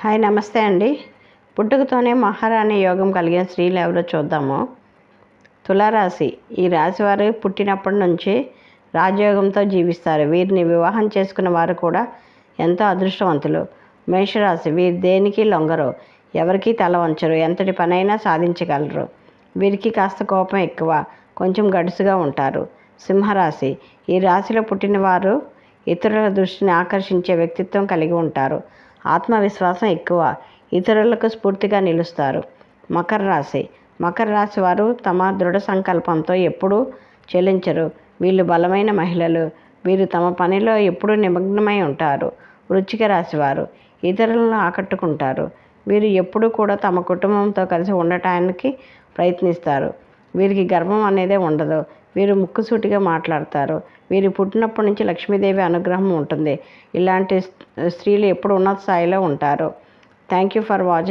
Hi నమస్తే అండి. పుట్టుకతోనే మహారాణి యోగం కలిగిన స్త్రీలు ఎవరో చూద్దాము. తులారాశి ఈ రాశి వారు పుట్టినప్పటి నుంచి రాజయోగంతో జీవిస్తారు. వీరిని వివాహం చేసుకున్న వారు కూడా ఎంతో అదృష్టవంతులు. మేషరాశి వీరు దేనికి లొంగరు? ఎవరికీ తల వంచరు. ఎంతటి పనైనా సాధించగలరు. వీరికి కాస్త కోపం ఎక్కువ. కొంచెం గడుసుగా ఉంటారు. సింహరాశి ఈ రాశిలో పుట్టిన వారు ఇతరుల దృష్టిని ఆకర్షించే వ్యక్తిత్వం కలిగి ఉంటారు. ఆత్మవిశ్వాసం ఎక్కువ. ఇతరులకు స్ఫూర్తిగా నిలుస్తారు. మకర రాశి. మకర రాశి వారు తమ దృఢ సంకల్పంతో ఎప్పుడూ చెల్లించరు. వీళ్ళు బలమైన మహిళలు. వీరు తమ పనిలో ఎప్పుడూ నిమగ్నమై ఉంటారు. వృచ్చిక రాశివారు ఇతరులను ఆకట్టుకుంటారు. వీరు ఎప్పుడూ కూడా తమ కుటుంబంతో కలిసి ఉండటానికి ప్రయత్నిస్తారు. వీరికి గర్వం అనేదే ఉండదు. వీరు ముక్కుసూటిగా మాట్లాడతారు. వీరు పుట్టినప్పటి నుంచి లక్ష్మీదేవి అనుగ్రహం ఉంటుంది. ఇలాంటి స్త్రీలు ఎప్పుడు ఉన్నత స్థాయిలో ఉంటారు. Thank you for watching